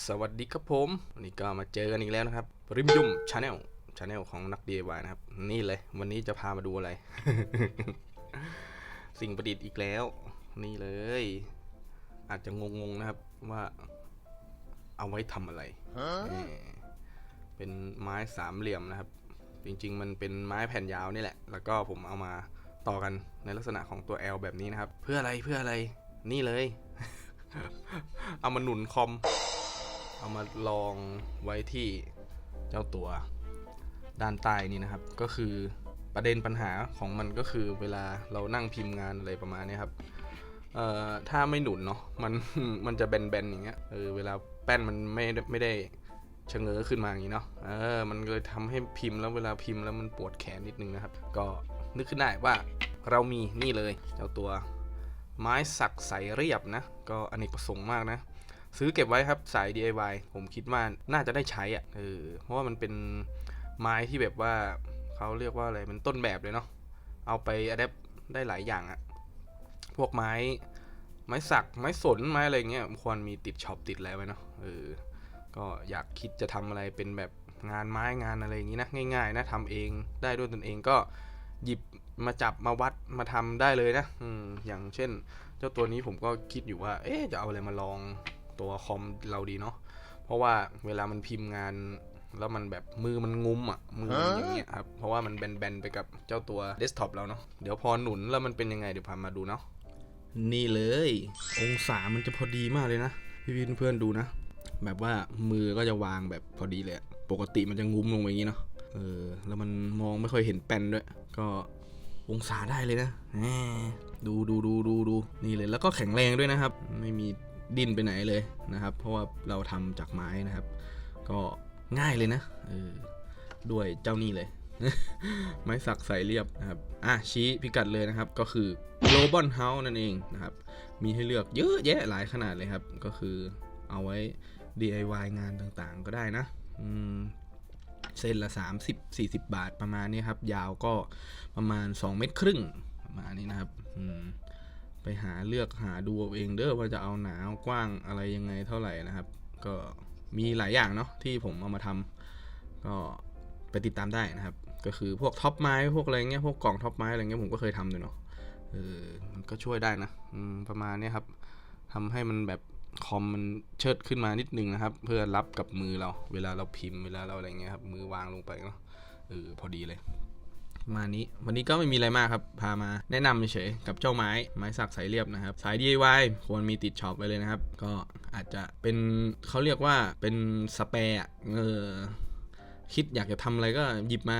สวัสดีครับผม วันนี้ก็มาเจอกันอีกแล้วนะครับ ริมยุ่มชาแนลชาแนลของนัก DIY นะครับ นี่เลย วันนี้จะพามาดูอะไร สิ่งประดิษฐ์อีกแล้ว นี่เลย อาจจะงงๆนะครับว่าเอาไว้ทำอะไรนี่เป็นไม้สามเหลี่ยมนะครับ จริง ๆ มันเป็นไม้แผ่นยาวนี่แหละ แล้วก็ผมเอามาต่อกันในลักษณะของตัว L แบบนี้นะครับ เพื่ออะไรเพื่ออะไรนี่เลย เอามาหนุนคอม เอามาลองไว้ที่เจ้าตัวด้านใต้นี่นะครับ ก็คือประเด็นปัญหาของมันก็คือเวลาเรานั่งพิมพ์งานอะไรประมาณนี้ครับเอ่อถ้าไม่หนุนเนาะมันมันจะแบนๆอย่างเงี้ยเออเวลาแป้นมันไม่ไม่ได้ชะเง้อขึ้นมาอย่างนี้เนาะเออมันเลยทำให้พิมพ์แล้วเวลาพิมพ์แล้วมันปวดแขนนิดนึงนะครับ ก็นึกขึ้นได้ว่าเรามีนี่เลยเจ้าตัวไม้สักใสเรียบนะ ก็อเนกประสงค์มากนะ ซื้อเก็บไว้ครับสาย DIY ผมคิดว่าน่าจะได้ใช้อะ่ะเออเพราะว่ามันเป็นไม้ที่แบบว่าเขาเรียกว่าอะไรมันต้นแบบเลยเนาะเอาไปอัดแอปได้หลายอย่างอะ่ะพวกไม้ไม้สักไม้สนไม้อะไรเงี้ยควรมีติดช็อปติดอะไรไว้เนาะเออก็อยากคิดจะทำอะไรเป็นแบบงานไม้งานอะไรอย่างนี้นะง่ายๆนะทำเองได้ด้วยตนเองก็หยิบมาจับมาวัดมาทำได้เลยนะอืมอย่างเช่น เจ้าตัวนี้ผมก็คิดอยู่ว่า เอ๊จะเอาอะไรมาลอง ตัวคอมเราดีเนาะเพราะว่าเวลามันพิมพ์งานแล้วมันแบบมือมันงุ้มอะมือมันอย่างเงี้ยครับเพราะว่ามันแบนๆไปกับเจ้าตัวเดสก์ท็อปเราเนาะเดี๋ยวพอหนุนแล้วมันเป็นยังไงเดี๋ยวพามาดูเนาะนี่เลย องศามันจะพอดีมากเลยนะพี่วินเพื่อนดูนะ แบบว่ามือก็จะวางแบบพอดีเลยปกติมันจะงุ้มลงไปอย่างงี้เนาะเออแล้วมันมองไม่ค่อยเห็นแป้นด้วย ก็องศาได้เลยนะดูดูดูดูดูนี่เลยแล้วก็แข็งแรงด้วยนะครับ ไม่มี ดินไปไหนเลยนะครับ เพราะว่าเราทำจากไม้นะครับ ก็ง่ายเลยนะเออด้วยเจ้านี่เลย ไม้สักใส่เรียบนะครับ อะชี้พิกัดเลยนะครับ ก็คือ Global House นั่นเองนะครับ มีให้เลือกเยอะแยะหลายขนาดเลยครับ ก็คือเอาไว้ DIY งานต่างๆก็ได้นะอืมเส้นละ 30 40 บาทประมาณนี้ครับ ยาวก็ประมาณ 2 เมตรครึ่งประมาณนี้นะครับอืม ไปหาเลือกหาดูเอาเองเด้อว่าจะเอาหนากว้างอะไรยังไงเท่าไหร่นะครับ ก็มีหลายอย่างเนาะที่ผมเอามาทำก็ไปติดตามได้นะครับ ก็คือพวกท็อปไม้พวกอะไรเงี้ยพวกกล่องท็อปไม้อะไรเงี้ยผมก็เคยทำอยู่เนาะเออมันก็ช่วยได้นะอประมาณเนี้ยครับทำให้มันแบบคอมมันเชิดขึ้นมานิดนึงนะครับ เพื่อรับกับมือเรา เวลาเราพิมพ์เวลาเราอะไรเงี้ยครับมือวางลงไปเนาะเออพอดีเลย มานี้ วันนี้ก็ไม่มีอะไรมากครับ พามาแนะนำเฉยกับเจ้าไม้ไม้สักสายเรียบนะครับ สาย DIY ควรมีติดช็อปไปเลยนะครับ ก็อาจจะเป็นเขาเรียกว่าเป็นสเปรเออคิดอยากจะทำอะไรก็หยิบมา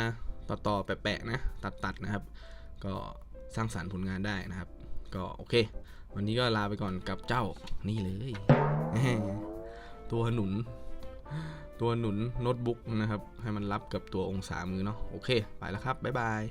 ต่อๆแปะๆนะ ตัดๆนะครับ ก็สร้างสารรค์ผลงานได้นะครับ ก็โอเค วันนี้ก็ลาไปก่อนกับเจ้านี่เลย ตัวหนุน ตัวหนุนโน้ตบุ๊กนะครับ ให้มันรับกับตัวองศามือเนาะโอเค ไปแล้วครับ บ๊ายบาย